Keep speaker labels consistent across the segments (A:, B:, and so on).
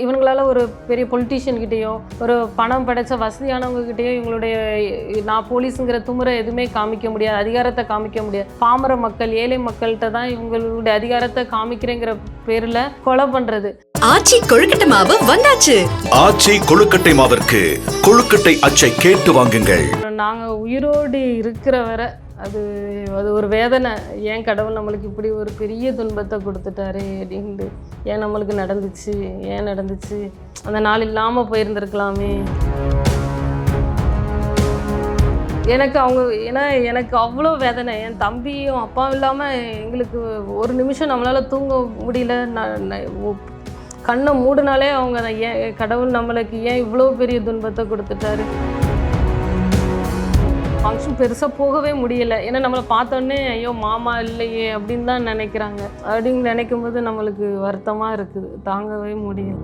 A: இவங்களால ஒரு பெரிய பொலிட்டீஷியன் கிட்டேயோ ஒரு பணம் படைச்ச வசதியானவங்க கிட்டேயோ இவங்களுடைய நான் போலீஸுங்கிற துமுறை எதுவுமே காமிக்க முடியாது அதிகாரத்தை காமிக்க முடியாது. பாமர மக்கள் ஏழை மக்கள்கிட்ட தான் இவங்களுடைய அதிகாரத்தை காமிக்கிறேங்கிற பேரில் கொலை பண்ணுறது
B: ஆச்சி கொழுக்கட்டை மாவு வந்தாச்சு.
C: ஆச்சி கொழுக்கட்டை மாவிற்கு கொழுக்கட்டை அச்சை கேட்டு வாங்குங்கள்.
A: நாங்கள் உயிரோடு இருக்கிற வரை அது அது ஒரு வேதனை. ஏன் கடவுள் நம்மளுக்கு இப்படி ஒரு பெரிய துன்பத்தை கொடுத்துட்டாரே அப்படின்ட்டு. ஏன் நம்மளுக்கு நடந்துச்சு? ஏன் நடந்துச்சு? அந்த நாள் இல்லாமல் போயிருந்திருக்கலாமே. எனக்கு அவங்க ஏன்னா எனக்கு அவ்வளோ வேதனை. என் தம்பியும் அப்பாவும் இல்லாமல் எங்களுக்கு ஒரு நிமிஷம் நம்மளால் தூங்க முடியல. நான் கண்ணை மூடினாலே அவங்க ஏன் கடவுள் நம்மளுக்கு ஏன் இவ்வளோ பெரிய துன்பத்தை கொடுத்துட்டாரு? ஃபங்க்ஷன் பெருசாக போகவே முடியல. ஏன்னா நம்மளை பார்த்தோன்னே ஐயோ மாமா இல்லையே அப்படின்னு தான் நினைக்கிறாங்க. அப்படின்னு நினைக்கும் போது நம்மளுக்கு வருத்தமாக இருக்குது. தாங்கவே முடியல.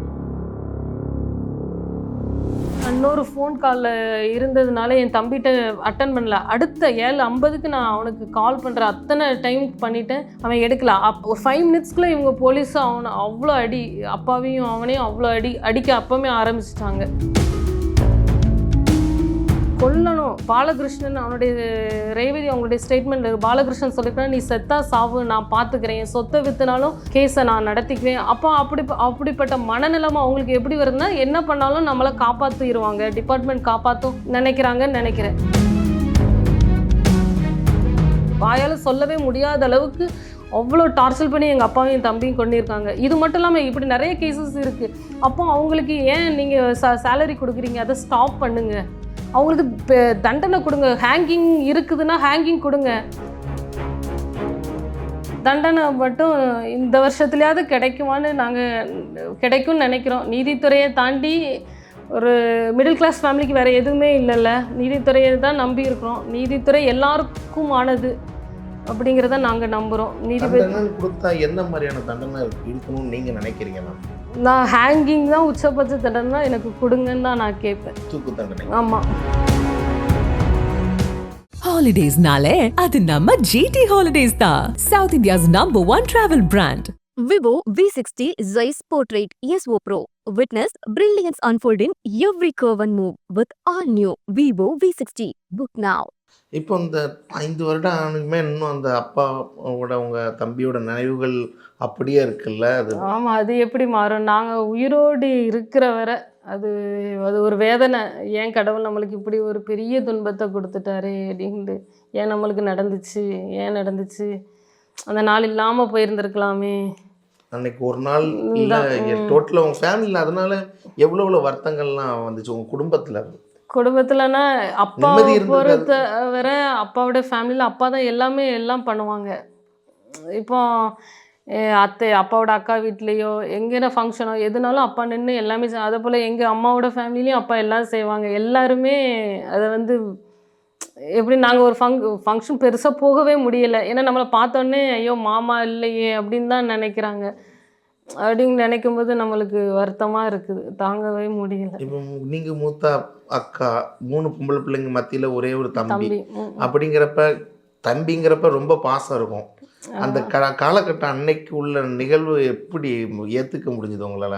A: இன்னொரு ஃபோன் காலில் இருந்ததுனால என் தம்பிகிட்ட அட்டன் பண்ணல. அடுத்த ஏழு ஐம்பதுக்கு நான் அவனுக்கு கால் பண்ணுற அத்தனை டைம் பண்ணிவிட்டேன் அவன் எடுக்கல. அப் ஒரு ஃபைவ் மினிட்ஸ்க்குள்ளே இவங்க போலீஸ் அவனை அவ்வளோ அடி அப்பாவையும் அவனையும் அவ்வளோ அடி அடிக்க அப்போவே ஆரம்பிச்சிட்டாங்க. கொல்லணும் பாலகிருஷ்ணன் அவனுடைய ரேவதி அவங்களுடைய ஸ்டேட்மெண்ட் பாலகிருஷ்ணன் சொல்லியிருக்காங்க நீ செத்தா சாவு நான் பார்த்துக்கிறேன். என் சொத்தை வித்துனாலும் கேஸை நான் நடத்திக்குவேன். அப்போ அப்படி அப்படிப்பட்ட மனநிலைமை அவங்களுக்கு எப்படி வருதுன்னா என்ன பண்ணாலும் நம்மளை காப்பாற்றிடுவாங்க டிபார்ட்மெண்ட் காப்பாற்றும் நினைக்கிறாங்கன்னு நினைக்கிறேன். வாயால் சொல்லவே முடியாத அளவுக்கு அவ்வளோ டார்ச்சல் பண்ணி எங்கள் அப்பாவையும் என் தம்பியும் கொண்டிருக்காங்க இது மட்டும் இல்லாமல் இப்படி நிறைய கேசஸ் இருக்குது அப்போ அவங்களுக்கு ஏன் நீங்கள் ச சேலரி கொடுக்குறீங்க? அதை ஸ்டாப் பண்ணுங்கள் அவங்களுக்கு தண்டனை கொடுங்க. ஹேங்கிங் இருக்குதுன்னா ஹேங்கிங் கொடுங்க. தண்டனை மட்டும் இந்த வருஷத்துலையாவது கிடைக்குமான்னு நாங்கள் கிடைக்கும்னு நினைக்கிறோம். நீதித்துறையை தாண்டி ஒரு மிடில் கிளாஸ் ஃபேமிலிக்கு வேறு எதுவுமே இல்லைல்ல. நீதித்துறையை தான் நம்பி இருக்கிறோம். நீதித்துறை எல்லாருக்கும் ஆனது அப்படிங்கிறத நாங்கள் நம்புகிறோம் நீதிபதி
D: கொடுத்தா எந்த மாதிரியான தண்டனை இருக்கணும்னு நீங்கள் நினைக்கிறீங்க மேம்
A: நான் ஹேங்கிங் தான் உச்சபட்ச தண்டனை எனக்கு கொடுங்கன்னு தான் நான் கேட்பேன்
D: தூக்கு தண்டனை
A: ஆமாம்
E: ஹாலிடேஸ்னாலே அது நம்ம ஜிடி ஹாலிடேஸ் தான் south India's number one travel brand
F: Vivo V60 Zeiss Portrait ESO Pro. Witness brilliance unfold in every curve and move with all new Vivo V60. Book now.
D: இப்போ இந்த ஐந்து வருடம் ஆனுமே இன்னும் அந்த அப்பாவோட உங்க தம்பியோட நினைவுகள் அப்படியே இருக்குல்ல? அது
A: ஆமாம் அது எப்படி மாறும்? நாங்கள் உயிரோடு இருக்கிற வரை அது அது ஒரு வேதனை. ஏன் கடவுள் நம்மளுக்கு இப்படி ஒரு பெரிய துன்பத்தை கொடுத்துட்டாரே அப்படின்ட்டு. ஏன் நம்மளுக்கு நடந்துச்சு? ஏன் நடந்துச்சு? அந்த நாள் இல்லாமல் போயிருந்திருக்கலாமே.
D: அன்னைக்கு ஒரு நாள் இல்ல
A: இந்த-
D: டோட்டலா உங்க ஃபேமிலியில் அதனால எவ்வளவு எவ்வளவு வருத்தங்கள்லாம் வந்துச்சு? உங்க குடும்பத்துல?
A: குடும்பத்துலனா அப்பா. பொறுத்த வரை அப்பாவோட ஃபேமிலியில் அப்பா தான் எல்லாமே எல்லாம் பண்ணுவாங்க. இப்போ அத்தை அப்பாவோட அக்கா வீட்லேயோ எங்கேனா ஃபங்க்ஷனோ எதுனாலும் அப்பா நின்று எல்லாமே அதே போல் எங்கள் அம்மாவோட ஃபேமிலிலையும் அப்பா எல்லாம் செய்வாங்க. எல்லாருமே அதை வந்து எப்படி நாங்கள் ஒரு ஃபங் ஃபங்க்ஷன் பெருசாக போகவே முடியல. ஏன்னா நம்மளை பார்த்தோன்னே ஐயோ மாமா இல்லையே அப்படின்னு தான் நினைக்கிறாங்க. அப்படின்னு நினைக்கும் போது நம்மளுக்கு வருத்தமாக இருக்குது. தாங்கவே முடியல.
D: இப்போ நீங்க மூத்த அக்கா மூணு பொம்பளை பிள்ளைங்க மத்தியில ஒரே ஒரு தம்பி. அப்படிங்கிறப்ப தம்பிங்கிறப்ப ரொம்ப பாசம் இருக்கும். அந்த கா காலகட்டம் அன்னைக்கு உள்ள நிகழ்வு எப்படி ஏத்துக்க முடிஞ்சது உங்களால?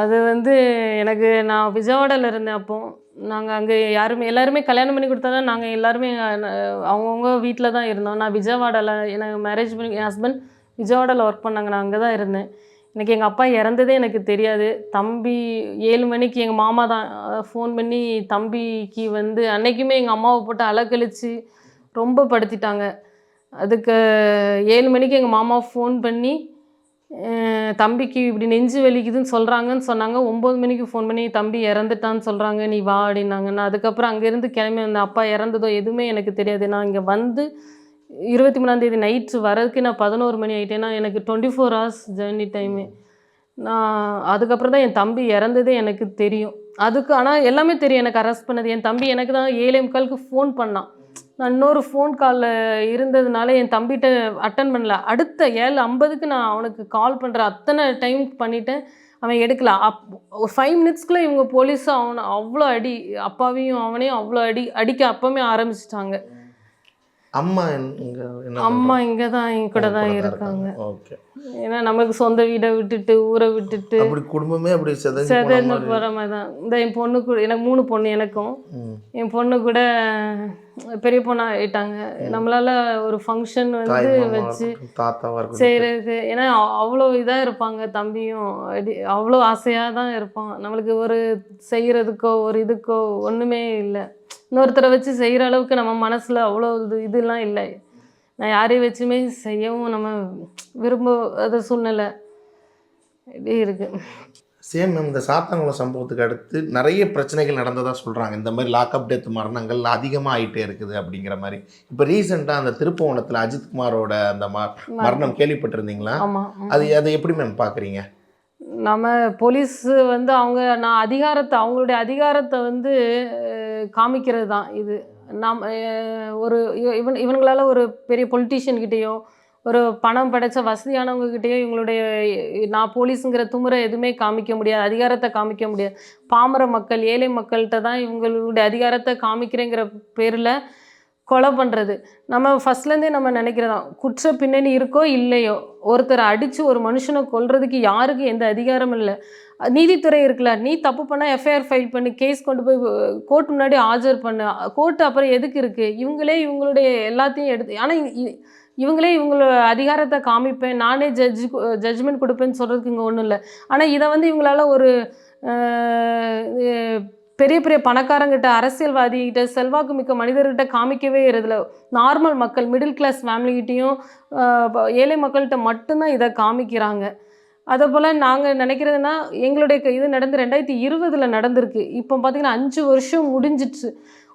A: அது வந்து எனக்கு நான் விஜயவாடாவில் இருந்தேன் அப்போ. நாங்கள் அங்கே யாருமே எல்லாருமே கல்யாணம் பண்ணி கொடுத்தா நாங்கள் எல்லாருமே அவங்கவுங்க வீட்டில் தான் இருந்தோம். நான் விஜயவாடாவில் எனக்கு மேரேஜ் பண்ணி என் ஹஸ்பண்ட் விஜயவாடாவில் ஒர்க் பண்ணாங்க. நான் அங்கே தான் இருந்தேன். எனக்கு எங்கள் அப்பா இறந்ததே எனக்கு தெரியாது. தம்பி ஏழு மணிக்கு எங்கள் மாமா தான் ஃபோன் பண்ணி தம்பிக்கு வந்து அன்றைக்குமே எங்கள் அம்மாவை போட்டு அலக்கழிச்சு ரொம்ப படுத்திட்டாங்க. அதுக்கு ஏழு மணிக்கு எங்கள் மாமா ஃபோன் பண்ணி தம்பிக்கு இப்படி நெஞ்சு வலிக்குதுன்னு சொல்கிறாங்கன்னு சொன்னாங்க. ஒம்பது மணிக்கு ஃபோன் பண்ணி தம்பி இறந்துட்டான்னு சொல்கிறாங்க நீ வா அப்படின்னாங்க நான் அதுக்கப்புறம் அங்கேருந்து கிளம்பி வந்தேன் அப்பா இறந்ததோ எதுவுமே எனக்கு தெரியாது. நான் இங்கே வந்து இருபத்தி மூணாந்தேதி நைட்டு வரதுக்கு நான் பதினோரு மணி ஆகிட்டேன்னா எனக்கு twenty four hours journey time நான் அதுக்கப்புறம் தான் என் தம்பி இறந்ததே எனக்கு தெரியும். அதுக்கு ஆனால் எல்லாமே தெரியும். எனக்கு அரெஸ்ட் பண்ணது. என் தம்பி எனக்கு தான் ஏழே முக்காலுக்கு ஃபோன் பண்ணான். நான் இன்னொரு ஃபோன் காலில் இருந்ததுனால என் தம்பிகிட்ட அட்டன் பண்ணல. அடுத்த ஏழு ஐம்பதுக்கு நான் அவனுக்கு கால் பண்ணுற அத்தனை டைம் பண்ணிவிட்டேன் அவன் எடுக்கல. அப் ஒரு ஃபைவ் மினிட்ஸ்க்குள்ளே இவங்க போலீஸும் அவனை அவ்வளோ அடி அப்பாவையும் அவனையும் அவ்வளோ அடி அடிக்க அப்போவே ஆரம்பிச்சிட்டாங்க.
D: அம்மா
A: அம்மா இங்கே தான் என் கூட தான் இருக்காங்க.
D: ஓகே.
A: ஏன்னா நமக்கு சொந்த வீடை விட்டுட்டு ஊரை விட்டுட்டு
D: அப்படி குடும்பமே அப்படி செதஞ்சு
A: போகிற மாதிரி. தான் இந்த என் பொண்ணு கூட எனக்கு மூணு பொண்ணு எனக்கும். என் பொண்ணு கூட பெரிய பொண்ணா ஆயிட்டாங்க. நம்மளால ஒரு ஃபங்க்ஷன் வந்து வச்சு செய்கிறதுக்கு ஏன்னா அவ்வளோ இதாக இருப்பாங்க தம்பியும். அவ்வளோ ஆசையாக தான் இருப்பான். நம்மளுக்கு ஒரு செய்கிறதுக்கோ ஒரு இதுக்கோ ஒன்றுமே இல்லை. இன்னொருத்தரை வச்சு செய்கிற அளவுக்கு நம்ம மனசில் அவ்வளோ இது இதெல்லாம் இல்லை. நான் யாரையும் வச்சுமே செய்யவும் நம்ம விரும்பாத சூழ்நிலை இப்படி இருக்குது
D: சேம் மேம் இந்த சாத்தாங்குளம் சம்பவத்துக்கு அடுத்து நிறைய பிரச்சனைகள் நடந்ததா சொல்றாங்க. இந்த மாதிரி லாக்அப் டெத் மரணங்கள் அதிகமாக ஆயிட்டே இருக்குது அப்படிங்கிற மாதிரி. இப்போ ரீசெண்டாக அந்த திருப்புவனத்தில் அஜித்குமாரோட அந்த மரணம். கேள்விப்பட்டிருந்தீங்களா?
A: ஆமாம்
D: அது அதை எப்படி மேம் பார்க்குறீங்க
A: நம்ம போலீஸ் வந்து அவங்க நான் அதிகாரத்தை அவங்களுடைய அதிகாரத்தை வந்து காமிக்கிறது தான் இது நாம் ஒரு இவன் இவங்களால ஒரு பெரிய பொலிட்டீஷியன்கிட்டேயோ ஒரு பணம் படைச்ச வசதியானவங்கக்கிட்டேயோ இவங்களுடைய நான் போலீஸுங்கிற துமுறை எதுவுமே காமிக்க முடியாது. அதிகாரத்தை காமிக்க முடியாது. பாமர மக்கள் ஏழை மக்கள்கிட்ட தான் இவங்களுடைய அதிகாரத்தை காமிக்கிறேங்கிற பேரில் கொலை பண்ணுறது நம்ம ஃபஸ்ட்லேருந்தே நம்ம நினைக்கிறதான் குற்ற பின்னணி இருக்கோ இல்லையோ ஒருத்தரை அடித்து ஒரு மனுஷனை கொல்றதுக்கு யாருக்கும் எந்த அதிகாரமும் இல்லை. நீதித்துறை இருக்குல்ல நீ தப்பு பண்ணால் எஃப்ஐஆர் ஃபைல் பண்ணி கேஸ் கொண்டு போய் கோர்ட் முன்னாடி ஆஜர் பண்ணு. கோர்ட் அப்புறம் எதுக்கு இருக்குது இவங்களே இவங்களுடைய எல்லாத்தையும் எடுத்து ஆனால் இவங்களே இவங்களோட அதிகாரத்தை காமிப்பேன். நானே ஜட்ஜு ஜட்ஜ்மெண்ட் கொடுப்பேன்னு சொல்கிறதுக்கு இங்கே ஒன்றும் இல்லை. ஆனால் இதை வந்து இவங்களால ஒரு பெரிய பெரிய பணக்காரங்கிட்ட அரசியல்வாதிகிட்ட செல்வாக்கு மிக்க மனிதர்கிட்ட காமிக்கவே இருதில்ல நார்மல் மக்கள் மிடில் கிளாஸ் ஃபேமிலிகிட்டேயும் ஏழை மக்கள்கிட்ட மட்டும்தான் இதை காமிக்கிறாங்க. அதே போல் நாங்கள் நினைக்கிறதுனா எங்களுடைய க- இது நடந்து ரெண்டாயிரத்தி இருபதில் நடந்திருக்கு. இப்போ பார்த்திங்கன்னா அஞ்சு வருஷம் முடிஞ்சிச்சு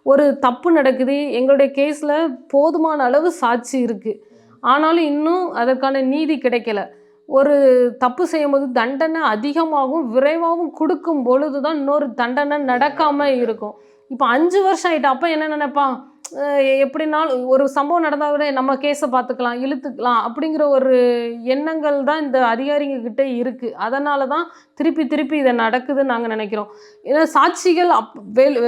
A: ஒரு தப்பு நடக்குது. எங்களுடைய கேஸில் போதுமான அளவு சாட்சி இருக்குது ஆனாலும் இன்னும் அதற்கான நீதி கிடைக்கல. ஒரு தப்பு செய்யும்போது தண்டனை அதிகமாகவும் விரைவாகவும் கொடுக்கும் பொழுது தான் இன்னொரு தண்டனை நடக்காமல் இருக்கும். இப்போ அஞ்சு வருஷம் ஆயிட்டு அப்போ என்ன நினைப்பான் எப்படினாலும் ஒரு சம்பவம் நடந்தால் கூட நம்ம கேஸை பார்த்துக்கலாம் இழுத்துக்கலாம் அப்படிங்கிற ஒரு எண்ணங்கள் தான் இந்த அதிகாரிங்க கிட்ட இருக்குது அதனால தான் திருப்பி திருப்பி இதை நடக்குதுன்னு நாங்கள் நினைக்கிறோம். ஏன்னா சாட்சிகள் அப் வேல்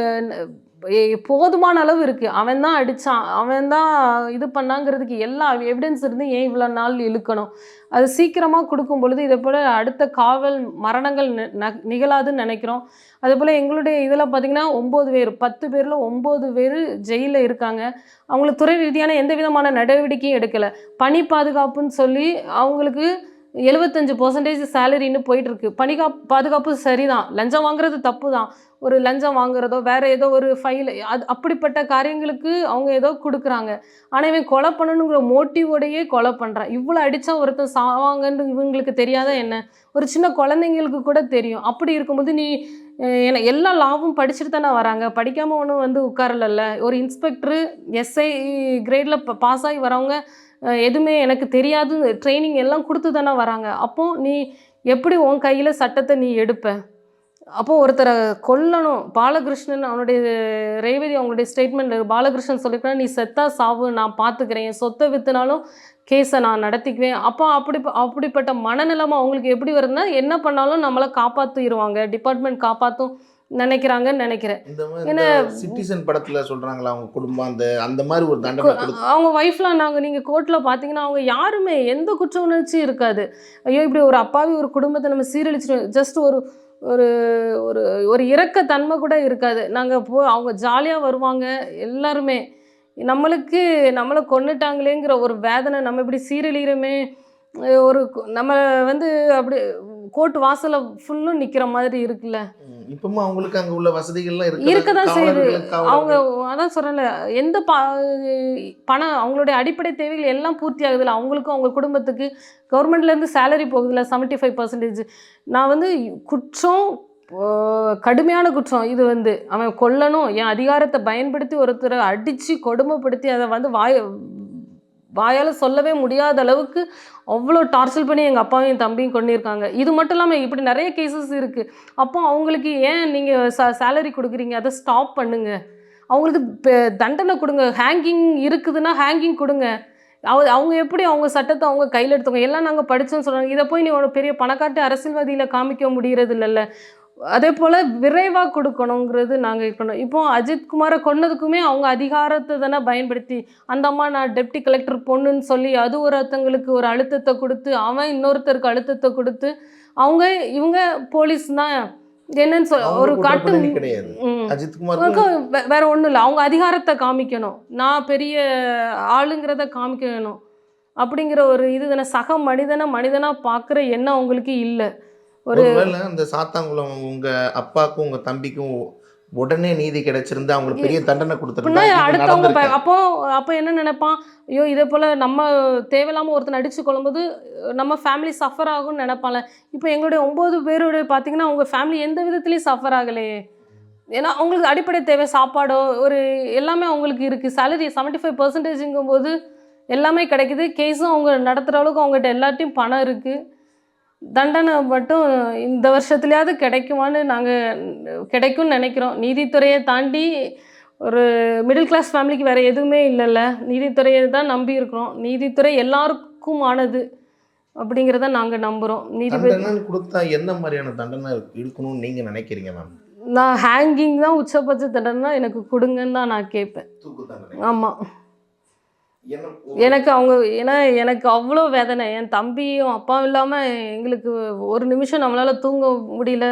A: போதுமான அளவு இருக்குது அவன் தான் அடித்தான் அவன் தான் இது பண்ணாங்கிறதுக்கு எல்லா எவிடன்ஸ் இருந்து ஏன் இவ்வளோ நாள் இழுக்கணும்? அது சீக்கிரமாக கொடுக்கும் பொழுது இதை போல் அடுத்த காவல் மரணங்கள் ந- நிகழாதுன்னு நினைக்கிறோம். அதுபோல் எங்களுடைய இதில் பார்த்திங்கன்னா ஒம்பது பேர் பத்து பேரில் ஒம்பது பேர் ஜெயிலில் இருக்காங்க. அவங்களுக்கு துறை ரீதியான எந்த விதமான நடவடிக்கையும் எடுக்கலை. பணி பாதுகாப்புன்னு சொல்லி அவங்களுக்கு எழுபத்தஞ்சு பர்சன்டேஜ் சேலரின்னு போயிட்டுருக்கு. பணிகா பாதுகாப்பு சரிதான். லஞ்சம் வாங்குறது தப்பு தான் ஒரு லஞ்சம் வாங்குறதோ வேறு ஏதோ ஒரு ஃபைல் அது அப்படிப்பட்ட காரியங்களுக்கு அவங்க ஏதோ கொடுக்குறாங்க. ஆனால் இவன் கொலை பண்ணணுங்கிற மோட்டிவோடையே கொலை பண்ணுறான் இவ்வளோ அடித்தா ஒருத்தன் சாவாங்கன்னு இவங்களுக்கு தெரியாத என்ன? ஒரு சின்ன குழந்தைங்களுக்கு கூட தெரியும். அப்படி இருக்கும்போது நீ ஏன்னா எல்லா லாவும் படிச்சுட்டு தானே வராங்க. படிக்காமல் ஒன்றும் வந்து உட்காரலல்ல. ஒரு இன்ஸ்பெக்டரு எஸ்ஐ கிரேடில் பாஸ் ஆகி வரவங்க எதுவுமே எனக்கு தெரியாது ட்ரைனிங் எல்லாம் கொடுத்து தானே வராங்க. அப்போது நீ எப்படி உன் கையில் சட்டத்தை நீ எடுப்ப? அப்போ ஒருத்தரை கொல்லணும். பாலகிருஷ்ணன் அவனுடைய ரேவதி அவங்களுடைய ஸ்டேட்மெண்ட் பாலகிருஷ்ணன் சொல்லியிருக்காங்க நீ செத்தா சாவு நான் பார்த்துக்கிறேன் சொத்தை விற்றுனாலும் கேஸை நான் நடத்திக்குவேன். அப்போ அப்படி அப்படிப்பட்ட மனநிலைமை அவங்களுக்கு எப்படி வருதுன்னா என்ன பண்ணாலும் நம்மளை காப்பாற்றிடுவாங்க டிபார்ட்மெண்ட் காப்பாற்றும் நினைக்கிறாங்கன்னு நினைக்கிறேன். ஏன்னா-
D: சிட்டிசன் படத்துல சொல்றாங்களா அவங்க குடும்பம் அந்த அந்த மாதிரி ஒரு தண்டனை
A: அவங்க ஒய்ஃப்லாம் நாங்கள் நீங்கள் கோர்ட்டில் பார்த்தீங்கன்னா அவங்க யாருமே எந்த குற்ற உணர்ச்சியும் இருக்காது. ஐயோ இப்படி ஒரு அப்பாவி ஒரு குடும்பத்தை நம்ம சீரழிச்சிட்டோம். ஜஸ்ட் ஒரு ஒரு ஒரு ஒரு இரக்கத்தன்மை கூட இருக்காது. நாங்கள் போ அவங்க ஜாலியாக வருவாங்க எல்லாருமே. நம்மளுக்கு நம்மளை கொண்டுட்டாங்களேங்கிற ஒரு வேதனை நம்ம இப்படி சீரழிகிறோமே ஒரு நம்ம வந்து அப்படி கோர்ட் வாசலில் ஃபுல்லும் நிற்கிற மாதிரி இருக்குல்ல.
D: இப்பவும் அவங்களுக்கு அங்க உள்ள வசதிகள்லாம் இருக்கு
A: இருக்க தான் செய்யுது அவங்க அதான் சொல்கிறேன்ல எந்த ப பணம் அவங்களுடைய அடிப்படை தேவைகள் எல்லாம் பூர்த்தி ஆகுதுல்ல அவங்களுக்கும் அவங்க குடும்பத்துக்கு கவர்மெண்ட்லேருந்து சேலரி போகுதுல்ல செவன்ட்டி ஃபைவ் பர்சன்டேஜ் நான் வந்து குற்றம் கடுமையான குற்றம் இது வந்து. அவன் கொல்லணும் என் அதிகாரத்தை பயன்படுத்தி ஒருத்தரை அடித்து கொடுமைப்படுத்தி அதை வந்து வாய வாயால் சொல்லவே முடியாத அளவுக்கு அவ்வளோ டார்ச்சல் பண்ணி எங்கள் அப்பாவும் என் தம்பியும் கொண்டிருக்காங்க இது மட்டும் இல்லாமல் இப்படி நிறைய கேசஸ் இருக்குது அப்போ அவங்களுக்கு ஏன் நீங்கள் ச சேலரி கொடுக்குறீங்க? அதை ஸ்டாப் பண்ணுங்கள் அவங்களுக்கு பெ- தண்டனை கொடுங்க. ஹேங்கிங் இருக்குதுன்னா ஹேங்கிங் கொடுங்க. அவ அவங்க எப்படி அவங்க சட்டத்தை அவங்க கையில் எடுத்துக்கோங்க? எல்லாம் நாங்கள் படித்தோன்னு சொல்கிறாங்க இதை போய் நீ ஒரு பெரிய பணக்காட்டு அரசியல்வாதியில் காமிக்க முடிகிறது இல்லைல்ல அதே போல் விரைவாக கொடுக்கணுங்கிறது நாங்கள் இருக்கணும். இப்போ அஜித் குமாரை கொன்னதுக்குமே அவங்க அதிகாரத்தை தானே பயன்படுத்தி அந்த அம்மா நான் டெப்டி கலெக்டர் பொண்ணுன்னு சொல்லி அது ஒரு ஒருத்தங்களுக்கு ஒரு அழுத்தத்தை கொடுத்து அவன் இன்னொருத்தருக்கு அழுத்தத்தை கொடுத்து அவங்க இவங்க போலீஸ் தான் என்னன்னு சொல் ஒரு காட்டு வேற ஒன்றும் இல்லை. அவங்க அதிகாரத்தை காமிக்கணும். நான் பெரிய ஆளுங்கிறத காமிக்கணும். அப்படிங்கிற ஒரு இது தானே. சக மனிதனை மனிதனாக பார்க்குற எண்ணம் அவங்களுக்கு இல்லை. ஒரு
D: அந்த சாத்தாங்குளம் உங்க அப்பாக்கும் உங்க தம்பிக்கும் உடனே நீதி கிடைச்சிருந்து அவங்களுக்கு பெரிய தண்டனை கொடுத்துருந்தா
A: அடுத்தவங்க அப்போ அப்போ என்ன நினைப்பான்? ஐயோ இதே போல் நம்ம தேவையில்லாமல் ஒருத்தன் அடித்து கொள்ளும்போது நம்ம ஃபேமிலி சஃபர் ஆகும்னு நினைப்பான்ல. இப்போ எங்களுடைய ஒம்பது பேருடைய பார்த்தீங்கன்னா அவங்க ஃபேமிலி எந்த விதத்துலையும் சஃபர் ஆகலையே. ஏன்னா அவங்களுக்கு அடிப்படை தேவை சாப்பாடோ ஒரு எல்லாமே அவங்களுக்கு இருக்குது சேலரி செவன்ட்டி ஃபைவ் பர்சன்டேஜுங்கும் போது எல்லாமே கிடைக்குது. கேஸும் அவங்க நடத்துகிற அளவுக்கு அவங்ககிட்ட எல்லாத்தையும் பணம் இருக்குது தண்டனை மட்டும் இந்த வருஷத்துலையாவது கிடைக்குமான்னு நாங்கள் கிடைக்கும்னு நினைக்கிறோம். நீதித்துறையை தாண்டி ஒரு மிடில் கிளாஸ் ஃபேமிலிக்கு வேறு எதுவுமே இல்லைல்ல. நீதித்துறையை தான் நம்பி இருக்கிறோம். நீதித்துறை எல்லாருக்கும் ஆனது அப்படிங்கிறத நாங்கள் நம்புகிறோம் நீதிபதி
D: கொடுத்தா எந்த மாதிரியான தண்டனை இருக்கணும்னு நீங்க நினைக்கிறீங்க மேம்?
A: நான் ஹேங்கிங் தான் உச்சபட்ச தண்டனை எனக்கு கொடுங்கன்னு தான் நான் கேட்பேன். ஆமாம்
D: என்ன
A: எனக்கு அவங்க ஏன்னா எனக்கு அவ்வளோ வேதனை. என் தம்பியும் அப்பாவும் இல்லாமல் எங்களுக்கு ஒரு நிமிஷம் நம்மளால் தூங்க முடியல.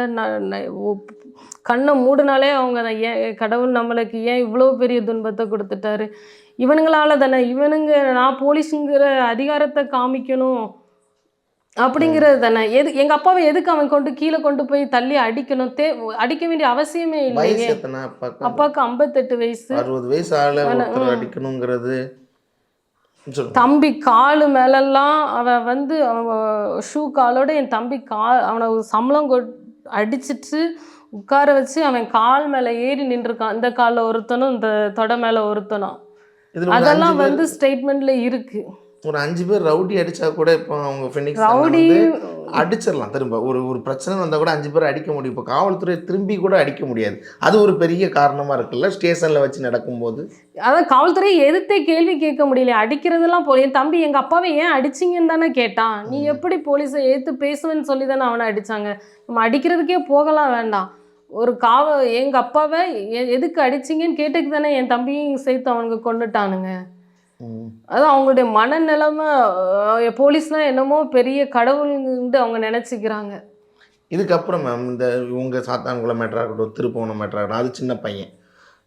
A: கண்ணை மூடினாலே அவங்க அதை ஏன் கடவுள் நம்மளுக்கு ஏன் இவ்வளோ பெரிய துன்பத்தை கொடுத்துட்டாரு? இவனுங்களால தானே. இவனுங்க நான் போலீஸுங்கிற அதிகாரத்தை காமிக்கணும் அப்படிங்கிறது தானே. எது எங்கள் அப்பாவை எதுக்கு அவன் கொண்டு கீழே கொண்டு போய் தள்ளி அடிக்கணும்? தே அடிக்க வேண்டிய அவசியமே இல்லையே.
D: அப்பாக்கு
A: அப்பாவுக்கு ஐம்பத்தெட்டு வயசு.
D: அறுபது வயசு ஆள. அடிக்கணுங்கிறது
A: தம்பி காலு மேலெல்லாம் அவன் வந்து அவன் ஷூ காலோட என் தம்பி கால் அவனை சம்பளம் கொட் அடிச்சிட்டு உட்கார வச்சு அவன் கால் மேலே ஏறி நின்றுருக்கான். இந்த காலில் ஒருத்தனும் இந்த தொடை மேலே ஒருத்தனும். அதெல்லாம் வந்து ஸ்டேட்மெண்ட்ல இருக்கு.
D: ஒரு அஞ்சு பேர் ரவுடி அடிச்சா கூட இப்போ அவங்க ஃபினிக்ஸ்
A: ரவுடி
D: அடிச்சிடலாம். திரும்ப ஒரு ஒரு பிரச்சனை வந்தால் கூட அஞ்சு பேர் அடிக்க முடியும். இப்போ காவல்துறை திரும்பி கூட அடிக்க முடியாது. அது ஒரு பெரிய காரணமாக இருக்குல்ல? ஸ்டேஷனில் வச்சு நடக்கும்போது.
A: அதான் காவல்துறை எதிர்த்தே கேள்வி கேட்க முடியல. அடிக்கிறதெல்லாம் போ என் தம்பி எங்கள் அப்பாவை ஏன் அடிச்சிங்கன்னு தானே கேட்டான். நீ எப்படி போலீஸை ஏற்று பேசுவேன்னு சொல்லி தானே அவனை அடித்தாங்க நம்ம அடிக்கிறதுக்கே போகலாம் வேண்டாம். ஒரு காவ எங்கள் அப்பாவை எதுக்கு அடிச்சிங்கன்னு கேட்டதுக்கு தானே என் தம்பியும் சேர்த்து அவனுக்கு கொண்டுட்டானுங்க அதான் அவங்களுடைய மனநிலைமை போலீஸ்லாம் என்னமோ பெரிய கடவுள்ன்ட்டு அவங்க நினச்சிக்கிறாங்க.
D: இதுக்கப்புறம் மேம் இந்த இவங்க சாத்தான்குளம் மேட்டராக இருக்கட்டும் திருப்பவனம் மேட்டராக இருக்கட்டும் அது சின்ன பையன்.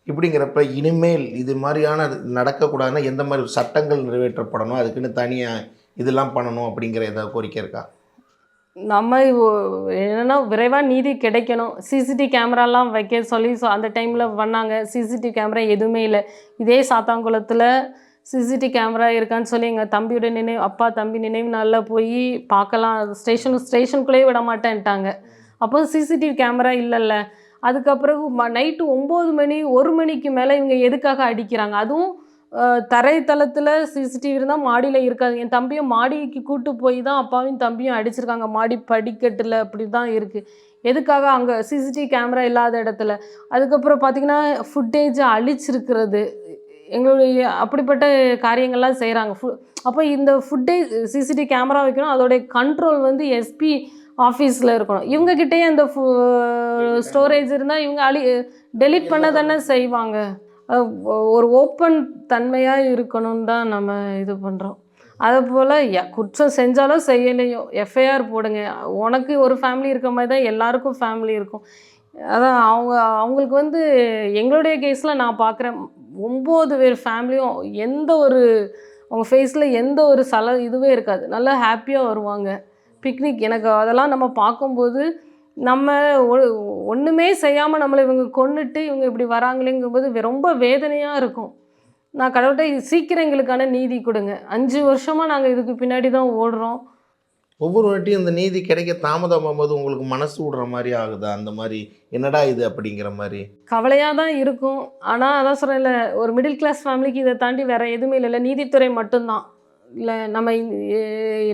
D: இப்படிங்கிறப்ப இனிமேல் இது மாதிரியான நடக்கக்கூடாதுன்னா எந்த மாதிரி சட்டங்கள் நிறைவேற்றப்படணும் அதுக்குன்னு தனியாக இதெல்லாம் பண்ணணும் அப்படிங்கிற ஏதாவது கோரிக்கை இருக்கா?
A: நம்ம என்னன்னா விரைவாக நீதி கிடைக்கணும். சிசிடி கேமராலாம் வைக்க சொல்லி அந்த டைமில் பண்ணாங்க. சிசிடிவி கேமரா எதுவுமே இல்லை. இதே சாத்தாங்குளத்தில் சிசிடி கேமரா இருக்கான்னு சொல்லி எங்கள் தம்பியோட நினைவு அப்பா தம்பி நினைவு நாளில் போய் பார்க்கலாம். ஸ்டேஷன் ஸ்டேஷனுக்குள்ளேயே விட மாட்டேன்ட்டாங்க. அப்போ சிசிடிவி கேமரா இல்லைல்ல. அதுக்கப்புறம் நைட்டு ஒம்பது மணி ஒரு மணிக்கு மேலே இவங்க எதுக்காக அடிக்கிறாங்க? அதுவும் தரைத்தளத்தில் சிசிடிவி இருந்தால் மாடியில் இருக்காது. என் தம்பியும் மாடிக்கு கூட்டு போய் தான் அப்பாவையும் தம்பியும் அடிச்சிருக்காங்க. மாடி படிக்கட்டில் அப்படி தான் இருக்குது எதுக்காக அங்கே சிசிடிவி கேமரா இல்லாத இடத்துல? அதுக்கப்புறம் பார்த்திங்கன்னா ஃபுட்டேஜை அழிச்சிருக்கிறது. எங்களுடைய அப்படிப்பட்ட காரியங்கள்லாம் செய்கிறாங்க ஃபு அப்போ இந்த ஃபுட்டே சிசிடிவி கேமரா வைக்கணும். அதோடைய கண்ட்ரோல் வந்து எஸ்பி ஆஃபீஸில் இருக்கணும். இவங்கக்கிட்டேயே அந்த ஸ்டோரேஜ் இருந்தால் இவங்க அழி டெலீட் பண்ண தானே செய்வாங்க. ஒரு ஓப்பன் தன்மையாக இருக்கணும்னு தான் நம்ம இது பண்ணுறோம் அதை போல் குற்றம் செஞ்சாலும் செய்யலையோ எஃப்ஐஆர் போடுங்க. உனக்கு ஒரு ஃபேமிலி இருக்க மாதிரி தான் எல்லாருக்கும் ஃபேமிலி இருக்கும். அதான் அவங்க அவங்களுக்கு வந்து எங்களுடைய கேஸில் நான் பார்க்குறேன் ஒம்பது பேர் ஃபேமிலியும் எந்த ஒரு அவங்க ஃபேஸில் எந்த ஒரு சல இதுவே இருக்காது. நல்லா ஹாப்பியாக வருவாங்க. பிக்னிக் எனக்கு அதெல்லாம் நம்ம பார்க்கும்போது நம்ம ஒ- செய்யாமல் நம்மளை இவங்க கொண்டுட்டு இவங்க இப்படி வராங்களேங்கும்போது ரொம்ப வேதனையாக இருக்கும். நான் கடவுள்கிட்ட சீக்கிரம் எங்களுக்கான நீதி கொடுங்க. அஞ்சு வருஷமாக நாங்கள் இதுக்கு பின்னாடி தான் ஓடுறோம்.
D: ஒவ்வொரு வாட்டியும் இந்த நீதி கிடைக்க தாமதம் போது உங்களுக்கு மனசு விடுற மாதிரி ஆகுதா? அந்த மாதிரி என்னடா இது அப்படிங்கிற மாதிரி?
A: கவலையாக தான் இருக்கும். ஆனால் அதான் சொல்கிறேன்ல ஒரு மிடில் கிளாஸ் ஃபேமிலிக்கு இதை தாண்டி வேறு எதுவுமே இல்லை நீதித்துறை மட்டும்தான். இல்லை நம்ம இந்-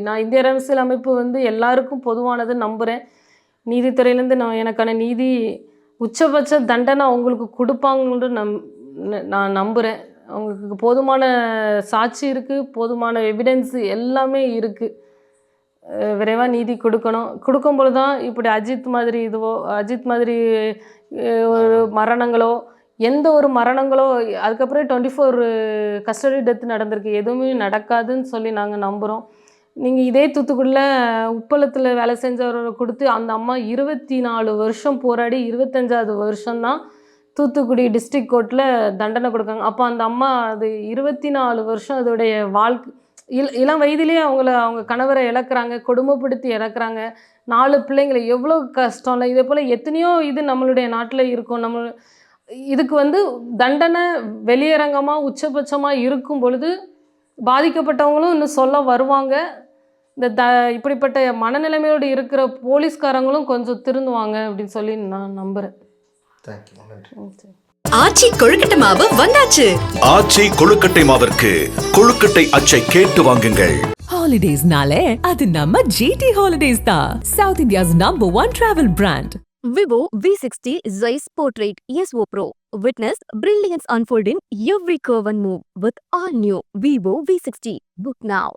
A: நான் இந்திய அரசியல் அமைப்பு வந்து எல்லாருக்கும் பொதுவானது நம்புகிறேன் நீதித்துறையிலேருந்து நான் எனக்கான நீதி உச்சபட்ச தண்டனை அவங்களுக்கு கொடுப்பாங்கன்னு நம் ந- நான் நம்புகிறேன் அவங்களுக்கு போதுமான சாட்சி இருக்குது போதுமான எவிடென்ஸு எல்லாமே இருக்குது விரைவாக நீதி கொடுக்கணும். கொடுக்கும்பொழுது தான் இப்படி அஜித் மாதிரி இதுவோ அஜித் மாதிரி ஒரு மரணங்களோ எந்த ஒரு மரணங்களோ அதுக்கப்புறம் டுவெண்ட்டி ஃபோர் கஸ்டடி டெத் நடந்திருக்கு. எதுவுமே நடக்காதுன்னு சொல்லி நாங்கள் நம்புகிறோம் நீங்கள் இதே தூத்துக்குடியில் உப்பளத்தில் வேலை செஞ்சவரை கொடுத்து அந்த அம்மா இருபத்தி நாலு வருஷம் போராடி இருபத்தஞ்சாவது வருஷம்தான் தூத்துக்குடி டிஸ்ட்ரிக்ட் கோர்ட்டில் தண்டனை கொடுக்காங்க அப்போ அந்த அம்மா அது இருபத்தி நாலு வருஷம் அதோடைய வாழ்க்கை இள இளம் வயதிலேயே அவங்கள அவங்க கணவரை இழக்கிறாங்க கொடுமைப்படுத்தி இழக்கிறாங்க நாலு பிள்ளைங்களை எவ்வளோ கஷ்டம் இல்லை. இதே போல் எத்தனையோ இது நம்மளுடைய நாட்டில் இருக்கும். நம்ம இதுக்கு வந்து தண்டனை வெளியரங்கமாக உச்சபட்சமாக இருக்கும் பொழுது பாதிக்கப்பட்டவங்களும் இன்னும் சொல்ல வருவாங்க. இந்த த இப்படிப்பட்ட மனநிலைமையோடு இருக்கிற போலீஸ்காரங்களும் கொஞ்சம் திருந்துவாங்க அப்படின்னு சொல்லி நான் நம்புகிறேன்
D: தேங்க்யூ நன்றி.
B: ஆச்சி கொழுக்கட்டை மாவு வந்தாச்சு
C: ஆச்சி கொழுக்கட்டை மாவிற்கு கொழுக்கட்டை அச்சை கேட்டு வாங்குங்கள்
E: Holidays-நாலே அது நம்ம GT Holidays தான். South India's number one travel brand.
F: Vivo V60 Zeiss Portrait ESO Pro. Witness brilliance unfold in every curve and move with all new Vivo V60. Book now.